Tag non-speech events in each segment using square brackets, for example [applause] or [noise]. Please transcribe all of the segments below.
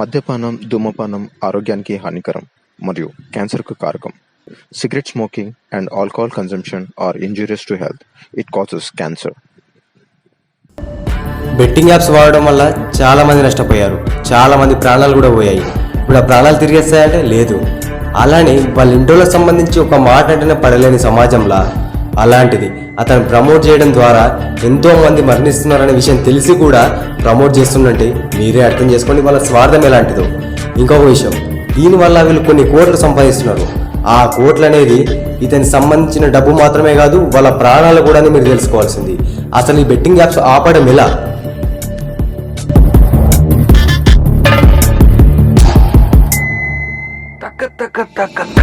మద్యపానం ధూమపానం ఆరోగ్యానికి హానికరం మరియు క్యాన్సర్కు కారకం. Cigarette smoking and alcohol consumption are injurious to health it causes cancer betting apps వాడడం వల్ల చాలా మంది నష్టపోయారు. చాలా మంది ప్రాణాలు కూడా పోయాయి. ఇప్పుడు ఆ ప్రాణాలు తిరిగేస్తాయంటే లేదు. అలానే వాళ్ళ ఇంటోళ్ళకి సంబంధించి ఒక మాట అంటేనే పడలేని సమాజంలో అలాంటిది. అతను ప్రమోట్ చేయడం ద్వారా ఎంతో మంది మరణిస్తున్నారనే విషయం తెలిసి కూడా ప్రమోట్ చేస్తున్నట్టే మీరే అర్థం చేసుకోండి వాళ్ళ స్వార్థం ఎలాంటిదో. ఇంకొక విషయం దీనివల్ల వీళ్ళు కొన్ని కోట్లు సంపాదిస్తున్నారు. ఆ కోట్లు అనేది ఇతనికి సంబంధించిన డబ్బు మాత్రమే కాదు వాళ్ళ ప్రాణాలు కూడా మీరు తెలుసుకోవాల్సింది. అసలు ఈ బెట్టింగ్ యాప్స్ ఆపడం ఎలా? हेलो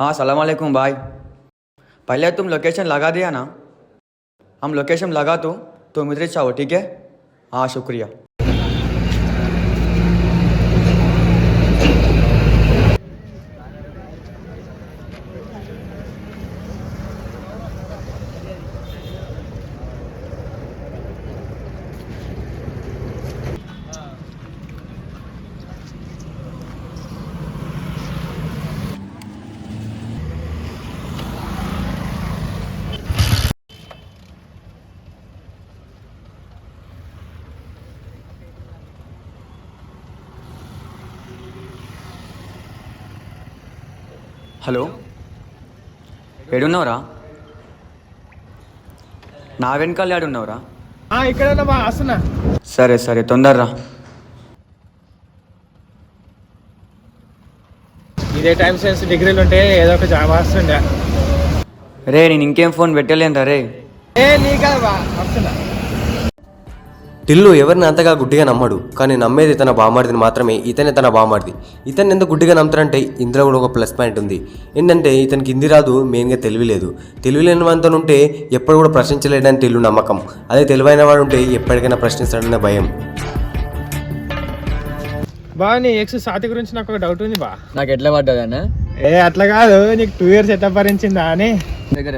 हाँ सलामकुम भाई। पहले तुम लोकेशन लगा दिया ना। हम लोकेशन लगा तो तुम इधर चाहो, ठीक है? हाँ शुक्रिया। హలో. ఏడున్నావురా? నా వెనకాల ఏడున్నావురా ఇక్కడ వస్తున్నా సరే సరే తొందరరా. ఇదే టైం సెన్స్ డిగ్రీలు ఉంటే ఏదో ఒక జాబ్ వస్తుండే. రే నేను ఇంకేం ఫోన్ పెట్టలేనురా రే. ఏ నీ కదా బా వస్తున్నా. టిల్లు ఎవరిని అంతగా గుడ్డిగా నమ్మడు కానీ నమ్మేది తన బామార్దిని మాత్రమే. ఇతనే తన బామార్ది ఇతన్ని ఎందుకు గుడ్డిగా నమ్ముతారంటే ఇందులో కూడా ఒక ప్లస్ పాయింట్ ఉంది. ఏంటంటే ఇతనికి హిందీ రాదు మెయిన్గా తెలివి లేదు. తెలివి లేని వాడితో ఉంటే ఎప్పుడు కూడా ప్రశ్నించలేడని టిల్లు నమ్మకం. అదే తెలివైన వాడు ఉంటే ఎప్పటికైనా ప్రశ్నిస్తాడనే భయం. బా నీ ఎక్స్ సాతి గురించి నాకు ఒక డౌట్ ఉంది బా. నాకు ఎట్లా పడ్డదన్నా ఏ అట్లా కాదు. నీకు టూ ఇయర్స్ ఎట్లా భరించిందా అని. దగ్గర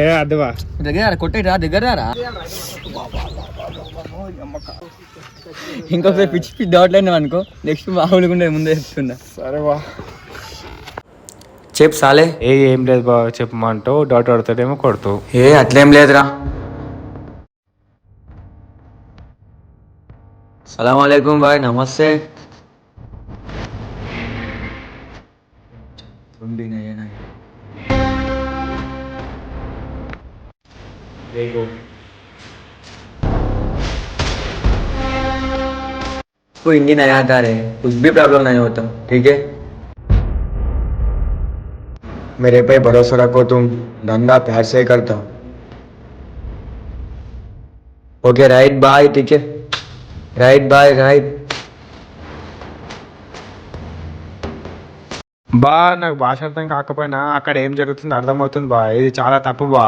ఏ అద్దు బా. దగ్గర కొట్టేరా దగ్గర రా. ఇంకొకసారి పిచ్చి పిచ్చి డౌట్లైనా అనుకో నెక్స్ట్ మామూలుగా ఉండేది ముందే చెప్తున్నా. సరే బా చెప్పు సాలే. ఏ ఏం లేదు బా చెప్పమంటావు డౌట్ అడుగుతాడేమో కొడుతూ ఏ అట్లేం లేదురా. సలాం వాలేకుం బాయ్ నమస్తే. कोई हिंदी नहीं आता रे कुछ भी प्रॉब्लम नहीं होता ठीक है मेरे पे भरोसा रखो तुम धंधा प्यार से करता ओके राइट बाय ठीक है राइट बाय राइट బా నాకు భాష అర్థం కాకపోయినా అక్కడ ఏం జరుగుతుందో అర్థమవుతుంది బా ఇది చాలా తప్పు బా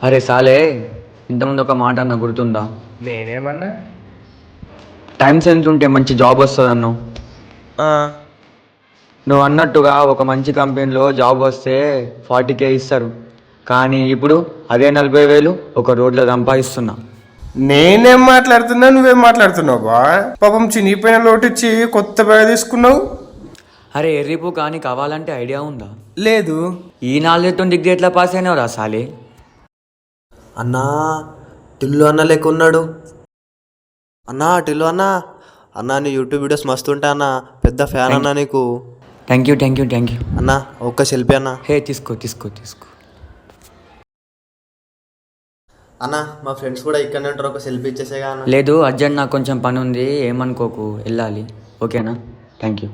అరే సాలే ఇంతకుముందు ఒక మాట అన్న గుర్తుందా నేనేమన్నా టైం సెన్స్ ఉంటే మంచి జాబ్ వస్తుంది అన్నావు నువ్వు అన్నట్టుగా ఒక మంచి కంపెనీలో జాబ్ వస్తే ఫార్టీ కే ఇస్తారు. కానీ ఇప్పుడు అదే నలభై వేలు ఒక రోడ్లో సంపాదిస్తున్నా. నేనేం మాట్లాడుతున్నా నువ్వేం మాట్లాడుతున్నావు బా? పాపం చినిగిపోయిన లోటిచ్చి కొత్త బ్యాగ్ తీసుకున్నావు? అరే ఎర్రిపు కానీ కావాలంటే ఐడియా ఉందా? లేదు. ఈ నాలుగుతో డిగ్రీ ఎట్లా పాస్ అయినావు రా సాలే? అన్నా టిల్లు అన్న లెక్క ఉన్నాడు. అన్నా టిల్లు అన్నా. అన్నా నీ యూట్యూబ్ వీడియోస్ మస్తు ఉంటాయి అన్న. పెద్ద ఫ్యాన్ అన్నా నీకు. Thank you thank you thank you అన్న ఒక్క సెల్ఫీ అన్న. హే తీసుకో తీసుకో తీసుకో. అన్న మా ఫ్రెండ్స్ కూడా ఇక్కడనే ఉంటారు. ఒక సెల్ఫీ ఇచ్చేసేగా అన్న. లేదు అర్జెంట్ నాకు కొంచెం పని ఉంది ఏమనుకోకు వెళ్ళాలి. ఓకేనా? థ్యాంక్ యూ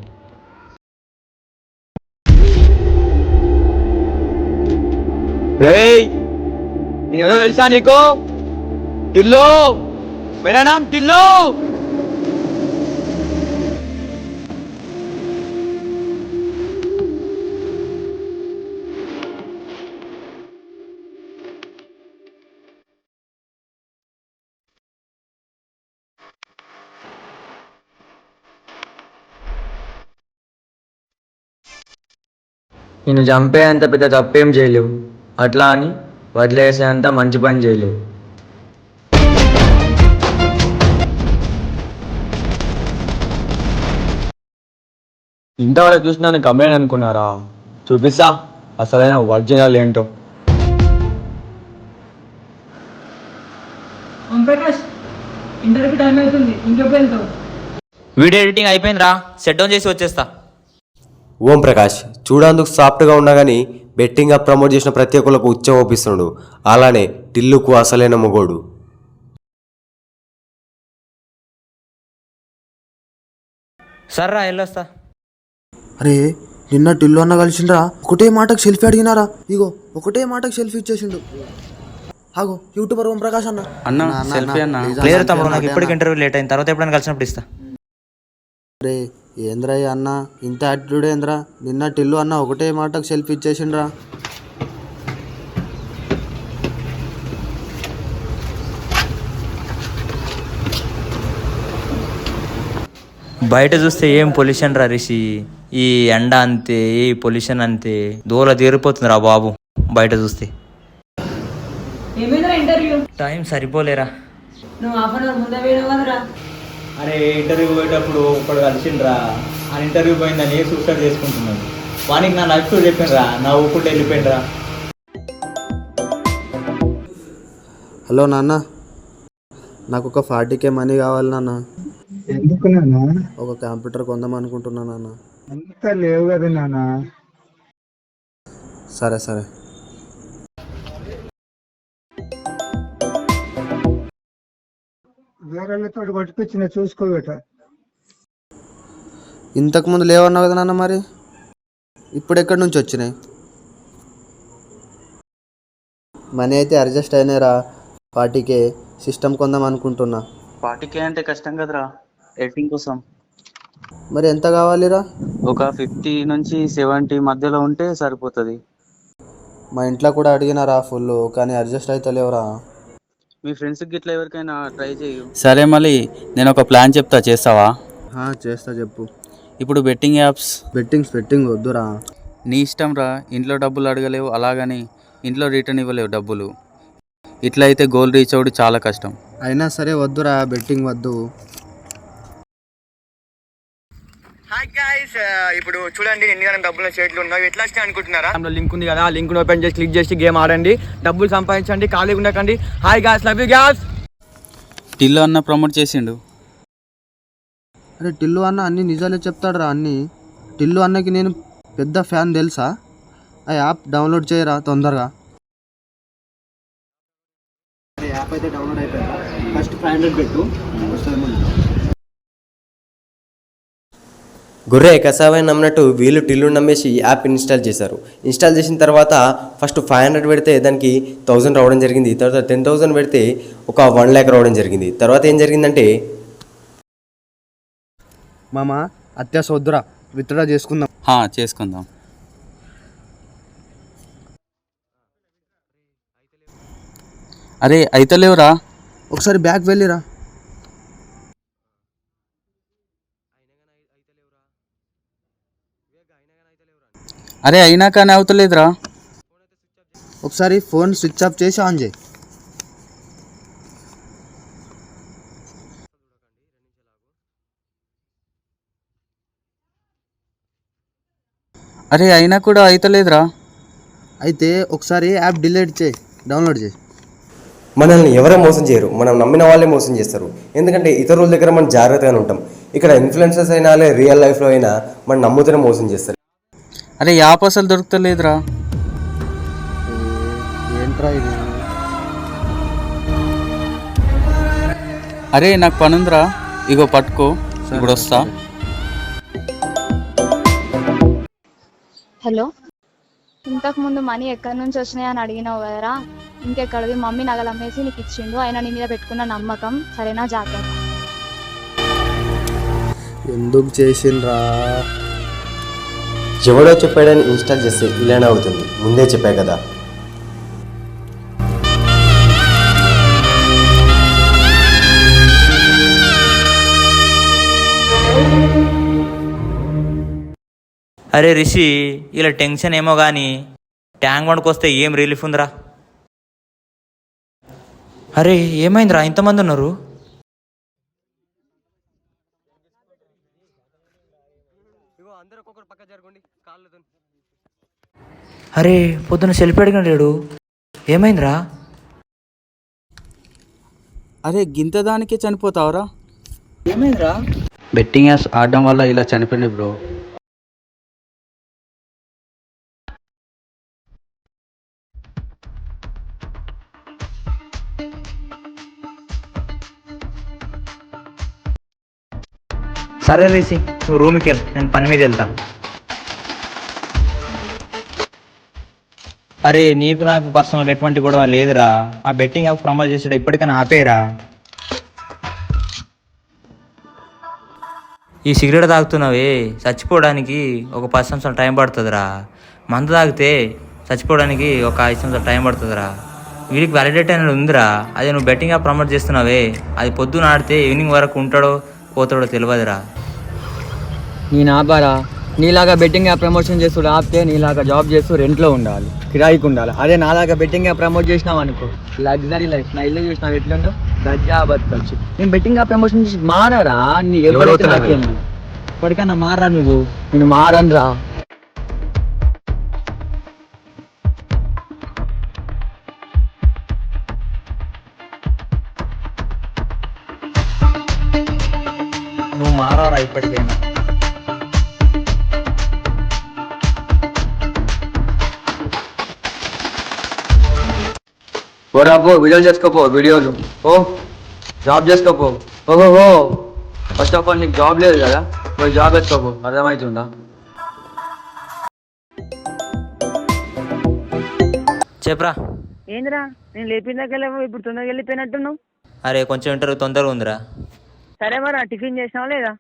తెలుసా నీకు? టిల్లు मेरा नाम టిల్లు నేను చంపేంత పెద్ద తప్పేం చేయలేవు. అట్లా అని వదిలేసేంత మంచి పని చేయలేవు. ఇంతవరకు చూసినా నేను కంప్లైంట్ అనుకున్నారా? చూపిస్తా. అసలైన ఒరిజినల్ ఏంటో. ప్రకాష్ ఇంటర్వ్యూకి టైం అవుతుంది. ఇంకెప్పుడు వెళ్తావు? వీడియో ఎడిటింగ్ అయిపోయిందిరా. సెట్ డౌన్ చేసి వచ్చేస్తా. ఓం ప్రకాష్ చూడేందుకు సాఫ్ట్గా ఉన్నా కానీ బెట్టింగ్ ప్రమోట్ చేసిన ప్రతి ఒక్కరికి ఉచ్చం ఒప్పిస్తున్నాడు. అలానే టిల్లుకు అసలైన మొగోడు. సర్రా వెళ్ళొస్తా. అరే నిన్న టిల్లు అన్న కలిసిండ్రా ఒకటే మాటకు సెల్ఫీ అడిగినారా? ఇగో ఒకటే మాటకు సెల్ఫీ ఇచ్చేసిండు. ఆగో యూట్యూబర్ ఓం ప్రకాష్ అన్న. అన్న సెల్ఫీ అన్న. క్లియర్ తమ్ముడు నాకు ఇప్పటికి ఇంటర్వ్యూ లేట్ అయింది. తర్వాత ఎప్పుడైనా కలిసినప్పుడు ఇస్తా. రే ఏంద్రయ్య అన్న? ఇంత యాటిట్యూడ్ ఏంద్రా? నిన్న టిల్లు అన్న ఒకటే మాటకు సెల్ఫీ ఇచ్చేసిండ్రా. బయట చూస్తే ఏం పొల్యూషన్ రా రిషి? ఈ ఎండ అంతే ఈ పొల్యూషన్ అంతే. దూర తీరిపోతుంది రా బాబు బయట చూస్తే. ఏమైందిరా ఇంటర్వ్యూ? టైం సరిపోలేరా. నువ్వు హాఫ్ అన్ అవర్ ముందే వేయడం కదరా. అరే ఇంటర్వ్యూ పోయేటప్పుడు ఒకడు కలిసిండ్రా. ఆ ఇంటర్వ్యూ పోయిందని సూసైడ్ చేసుకుంటున్నాడు. వానికి నా లైఫ్ చెప్పిండ్రా నా ఊపుకుంటే వెళ్ళిపోయిండ్రా హలో నాన్న నాకు ఒక ఫార్టీకే మనీ కావాలి నాన్న. ఎందుకు నాన్న? ఒక కంప్యూటర్ కొందాం అనుకుంటున్నా నాన్న. అంత లేవు కదా నాన్న. సరే సరే. వేరేళ్ళతో కొట్టుకొచ్చిన చూసుకోబెట్ట ఇంతకు ముందు లేవన్నావు కదా నాన్న మరి? ఇప్పుడు ఎక్కడి నుంచి వచ్చినాయి? మనీ అయితే అడ్జస్ట్ అయినాయిరా. పార్టీకే సిస్టమ్ కొందాం అనుకుంటున్నా. పార్టీకే అంటే కష్టం కదరా. ఎడిటింగ్ కోసం. మరి ఎంత కావాలిరా? ఒక ఫిఫ్టీ నుంచి సెవెంటీ మధ్యలో ఉంటే సరిపోతుంది. మా ఇంట్లో కూడా అడిగినారా ఫుల్ కానీ అడ్జస్ట్ అయితే లేవురా. మీ ఫ్రెండ్స్కి గిట్లా ఎవరికైనా ట్రై చేయు. సరే మళ్ళీ నేను ఒక ప్లాన్ చెప్తా చేస్తావా? హా, చేస్తా చెప్పు. ఇప్పుడు బెట్టింగ్ యాప్స్. బెట్టింగ్స్ బెట్టింగ్ వద్దురా. నీ ఇష్టం రా ఇంట్లో డబ్బులు అడగలేవు అలాగని ఇంట్లో రిటర్న్ ఇవ్వలేవు డబ్బులు. ఇట్లా అయితే గోల్ రీచ్ అవ్వడం చాలా కష్టం. అయినా సరే వద్దురా బెట్టింగ్ వద్దు. హాయ్ గైస్ ఇప్పుడు చూడండి ఎన్ని గంటల డబ్బులు చేతులు ఉన్నాయి ఎట్లా వచ్చినాయి అనుకుంటున్నారా? అందులో లింక్ ఉంది కదా ఆ లింక్ ఓపెన్ చేసి క్లిక్ చేసి గేమ్ ఆడండి. డబ్బులు సంపాదించండి ఖాళీగా ఉండకండి. Hi guys love you guys Tillu అన్న ప్రమోట్ చేసిండు. అరే టిల్లు అన్న అన్ని నిజాలే చెప్తాడురా అన్ని. టిల్లు అన్నకి నేను పెద్ద ఫ్యాన్ తెలుసా? ఆ యాప్ డౌన్లోడ్ చేయరా తొందరగా? యాప్ అయితే డౌన్లోడ్ అయిపోయిందా? ఫస్ట్ ఫైవ్ హండ్రెడ్ పెట్టు గొర్రె కసావని నమ్మినట్టు వీళ్ళు టిల్లు నమ్మేసి యాప్ ఇన్స్టాల్ చేశారు. ఇన్స్టాల్ చేసిన తర్వాత ఫస్ట్ ఫైవ్ హండ్రెడ్ పెడితే దానికి థౌజండ్ రావడం జరిగింది. తర్వాత టెన్ థౌజండ్ పెడితే ఒక వన్ ల్యాక్ రావడం జరిగింది. తర్వాత ఏం జరిగిందంటే మామ అత్యాస వద్దురా విత్డ్రా చేసుకుందాం. హా చేసుకుందాం. అరే అయితలేవురా. ఒకసారి బ్యాక్ వెళ్ళిరా. అరే అయినా కానీ అవుతలేదురా ఒకసారి ఫోన్ స్విచ్ ఆఫ్ చేసి ఆన్ చేయి. అరే అయినా కూడా అయితలేదురా. అయితే ఒకసారి యాప్ డిలీట్ చేయి డౌన్లోడ్ చేయి. మనల్ని ఎవరో మోసం చేయరు మనం నమ్మిన వాళ్ళే మోసం చేస్తారు. ఎందుకంటే ఇతరుల దగ్గర మనం జాగ్రత్తగానే ఉంటాం. ఇక్కడ ఇన్ఫ్లుయెన్సర్స్ అయినా లే రియల్ లైఫ్లో అయినా మనం నమ్ముతూనే మోసం చేస్తారు. అరే యాప్ అసలు దొరుకుతలేదురా. ఏంట్రా ఇది? అరే నాకు పనుందిరా. ఇగో పట్టుకో. ఇప్పుడు వస్తా. హలో? ఇంతకు ముందు మనీ ఎక్కడి నుంచి వచ్చినాయి అని అడిగినావు కదరా? ఇంకెక్కడది? మమ్మీ నగలు అమ్మేసి నీకు ఇచ్చిండు. ఆయన నీ మీద పెట్టుకున్న నమ్మకం. సరేనా జాగ్రత్త. ఎందుకు చేసిండ్రా? ఎవడో చెప్పాడని ఇన్స్టాల్ చేస్తే ఇలానే అవుతుంది ముందే చెప్పా కదా. అరే రిషి ఇలా టెన్షన్ ఏమో కానీ ట్యాంక్ బండ్కి వస్తే ఏం రిలీఫ్ ఉందిరా? అరే ఏమైందిరా? ఇంతమంది ఉన్నారు. అరే పొద్దున్న సెల్ఫీ అడిగిన లేడు. ఏమైందిరా? అరే గింత దానికే చనిపోతావురా. ఏమైందిరా? బెట్టింగ్ యాప్స్ ఆడడం వల్ల ఇలా చనిపోయింది బ్రో. సరే రిషి నువ్వు రూమ్కి వెళ్ళు నేను పని మీద వెళ్తాను. అరే నీకు నాకు పర్సనల్ ఎటువంటి గొడవ లేదురా. ఆ బెట్టింగ్ యాప్ ప్రమోట్ చేసాడు ఇప్పటికైనా ఆపేరా ఈ సిగరెట్ తాగుతున్నావే చచ్చిపోవడానికి ఒక పది సంవత్సరాలు టైం పడుతుందిరా. మందు తాగితే చచ్చిపోవడానికి ఒక ఐదు సంవత్సరాలు టైం పడుతుందిరా. వీడికి వ్యాలిడేట్ అనేది ఉందిరా. అదే నువ్వు బెట్టింగ్ యాప్ ప్రమోట్ చేస్తున్నావే అది పొద్దున ఆడితే ఈవినింగ్ వరకు ఉంటాడో పోతాడో తెలియదురా. నేను ఆపారా? నీలాగా బెట్టింగ్ యాప్ ప్రమోషన్ చేస్తూ ఆపితే నీలాగా జాబ్ చేస్తూ రెంట్లో ఉండాలి కిరాయికి ఉండాలి. అదే నాలాగా బెట్టింగ్ యాప్ ప్రమోట్ చేసినావు అనుకో. లగ్జరీ లైఫ్ నా ఇల్లు చూసినావు ఎట్లుందో? బతకచ్చు నేను బెట్టింగ్ యాప్ ప్రమోషన్ చేసి మారారా? నీ ఎవరైతే నాకేంది ఇప్పటికన్నా మారా నువ్వు? నేను మారను రా నువ్వు మారారా ఇప్పటికైనా పోరా పో వీడియోలు చేసుకోపో వీడియోలు ఓ జాబ్ చేసుకోపో ఓహో ఓ ఫస్ట్ ఆఫ్ ఆల్ నీకు జాబ్ లేదు కదా? పోయి జాబ్ వేసుకోపో అర్థమవుతుందా? చెప్పరా. ఏందిరా? నేను లేపిందాకెళ్ళావు ఇప్పుడు తొందరగా వెళ్ళిపోయినట్టున్నావు. అరే కొంచెం ఇంటర్వ్యూ తొందరగా ఉందిరా. సరే మరి టిఫిన్ చేసినావా లేదా?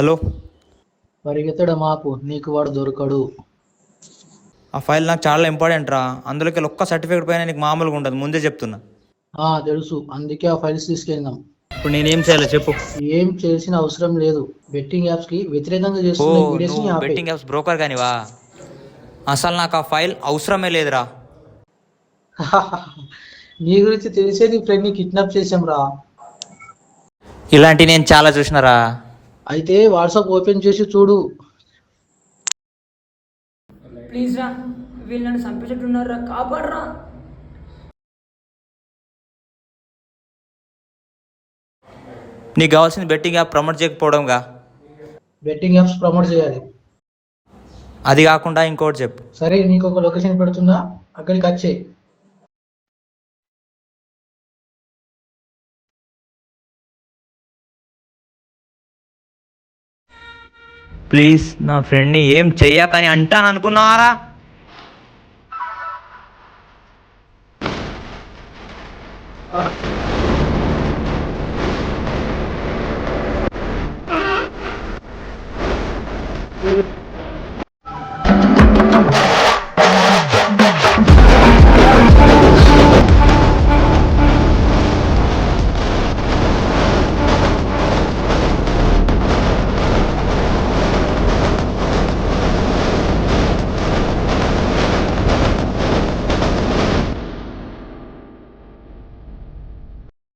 హలో. పరిగెత్తడం ఆపు నీకు వాడు దొరకడు. ఆ ఫైల్ నాకు చాలా ఇంపార్టెంట్ రా. అందులోకి ఒక్క సర్టిఫికేట్ పైన నీకు మామూలుగా ఉంటుంది ముందే చెప్తున్నా. ఆ తెలుసు. అందుకే ఆ ఫైల్స్ తీసుకెళ్దాం ఇప్పుడు నేనేం చేయాలో చెప్పు. ఏం చేయాల్సిన అవసరం లేదు. బెట్టింగ్ యాప్స్కి వ్యతిరేకంగా ఓ చేస్తున్న వీడియోస్ని నువ్వు ఆపే. బెట్టింగ్ యాప్స్ బ్రోకర్ కానివా? అసలు నాకు ఆ ఫైల్ అవసరమే లేదురా. [laughs] నీ గురించి తెలిసేది ఫ్రెండ్ని కిడ్నాప్ చేసాం రా. ఇలాంటి నేను చాలా చూసినారా? అయితే వాట్సాప్ ఓపెన్ చేసి చూడు. ప్లీజ్ రా వీళ్ళు నన్ను చంపేటట్టున్నారా కాపాడరా. నీకు కావాల్సింది బెట్టింగ్ యాప్ ప్రమోట్ చేయకపోవడంగా బెట్టింగ్ యాప్స్ ప్రమోట్ చేయాలి. అది కాకుండా ఇంకోటి చెప్పు. సరే నీకు ఒక లొకేషన్ పెడుతుందా అక్కడికి వచ్చే ప్లీజ్ నా ఫ్రెండ్ని ఏం చెయ్యకని అంటాను అనుకున్నారా Uh.